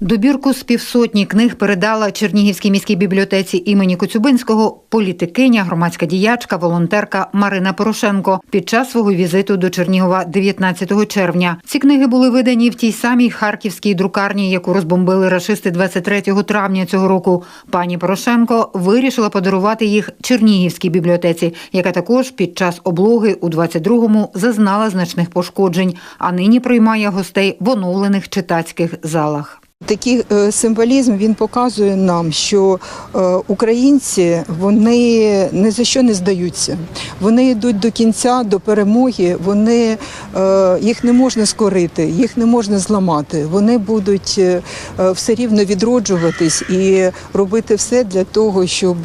Добірку з півсотні книг передала Чернігівській міській бібліотеці імені Коцюбинського політикиня, громадська діячка, волонтерка Марина Порошенко під час свого візиту до Чернігова 19 червня. Ці книги були видані в тій самій харківській друкарні, яку розбомбили рашисти 23 травня цього року. Пані Порошенко вирішила подарувати їх Чернігівській бібліотеці, яка також під час облоги у 22-му зазнала значних пошкоджень, а нині приймає гостей в оновлених читацьких залах. Такий е, символізм він показує нам, що е, українці вони ні за що не здаються. Вони йдуть до кінця, до перемоги. Вони е, їх не можна скорити, їх не можна зламати. Вони будуть все рівно відроджуватись і робити все для того, щоб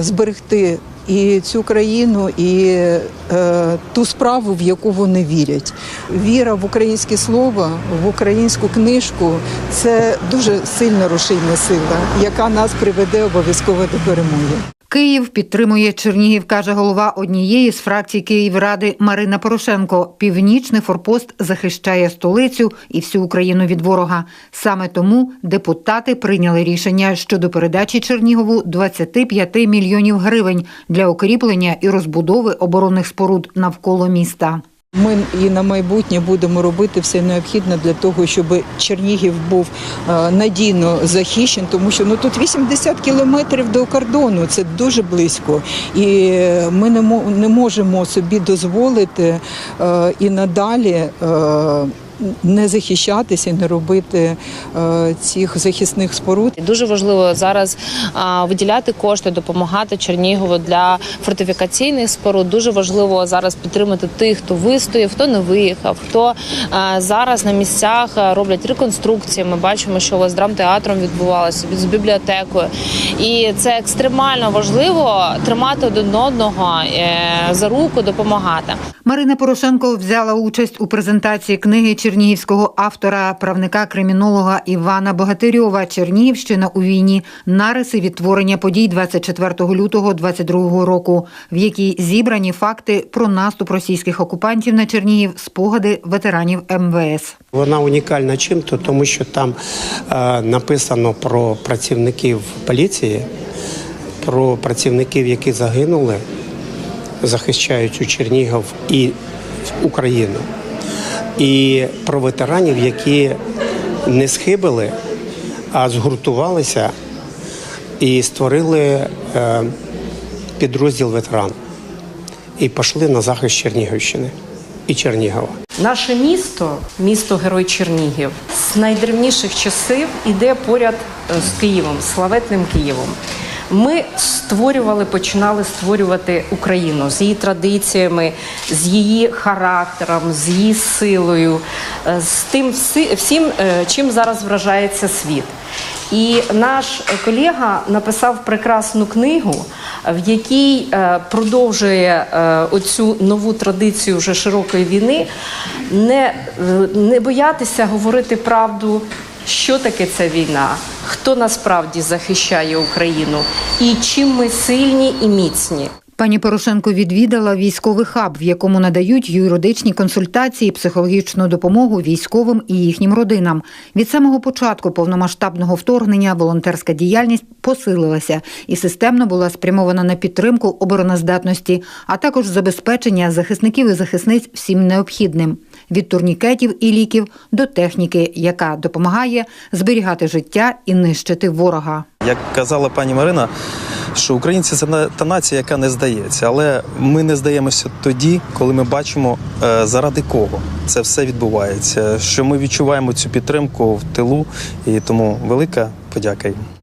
зберегти. І цю країну, і е, ту справу, в яку вони вірять. Віра в українське слово, в українську книжку це дуже сильна рушійна сила, яка нас приведе обов'язково до перемоги. Київ підтримує Чернігів, каже голова однієї з фракцій Київради Марина Порошенко. Північний форпост захищає столицю і всю Україну від ворога. Саме тому депутати прийняли рішення щодо передачі Чернігову 25 мільйонів гривень для укріплення і розбудови оборонних споруд навколо міста. Ми і на майбутнє будемо робити все необхідне для того, щоб Чернігів був е, надійно захищений, тому що ну тут 80 кілометрів до кордону, це дуже близько, і ми не мо- не можемо собі дозволити е, і надалі. Не захищатися, і не робити е, цих захисних споруд. Дуже важливо зараз виділяти кошти, допомагати Чернігову для фортифікаційних споруд. Дуже важливо зараз підтримати тих, хто вистояв, хто не виїхав, хто зараз на місцях роблять реконструкції. Ми бачимо, що у вас з драмтеатром відбувалося з бібліотекою, і це екстремально важливо тримати один одного е, за руку, допомагати. Марина Порошенко взяла участь у презентації книги чернігівського автора, правника кримінолога Івана Богатирьова Чернігівщина у війні. Нариси відтворення подій 24 лютого 22 року, в якій зібрані факти про наступ російських окупантів на Чернігів, спогади ветеранів МВС. Вона унікальна чим-то, тому що там е, написано про працівників поліції, про працівників, які загинули, захищаючи Чернігів і Україну, і про ветеранів, які не схибили, а згуртувалися і створили е, підрозділ ветеран і пішли на захист Чернігівщини і Чернігова. Наше місто, місто Герой Чернігів, з найдревніших часів іде поряд е, з Києвом, славетним Києвом. Ми створювали, починали створювати Україну з її традиціями, з її характером, з її силою, е, з тим всім, е, чим зараз вражається світ. І наш колега написав прекрасну книгу, в якій е, продовжує оцю нову традицію вже широкої війни, не, не боятися говорити правду, що таке ця війна, хто насправді захищає Україну і чим ми сильні і міцні. Пані Порошенко відвідала військовий хаб, в якому надають юридичні консультації, психологічну допомогу військовим і їхнім родинам. Від самого початку повномасштабного вторгнення волонтерська діяльність посилилася і системно була спрямована на підтримку обороноздатності, а також забезпечення захисників і захисниць всім необхідним від турнікетів і ліків до техніки, яка допомагає зберігати життя і нищити ворога. Як казала пані Марина, що українці це та нація, яка не здається. Але ми не здаємося тоді, коли ми бачимо, е, заради кого це все відбувається. Що ми відчуваємо цю підтримку в тилу, і тому велика подяка їм.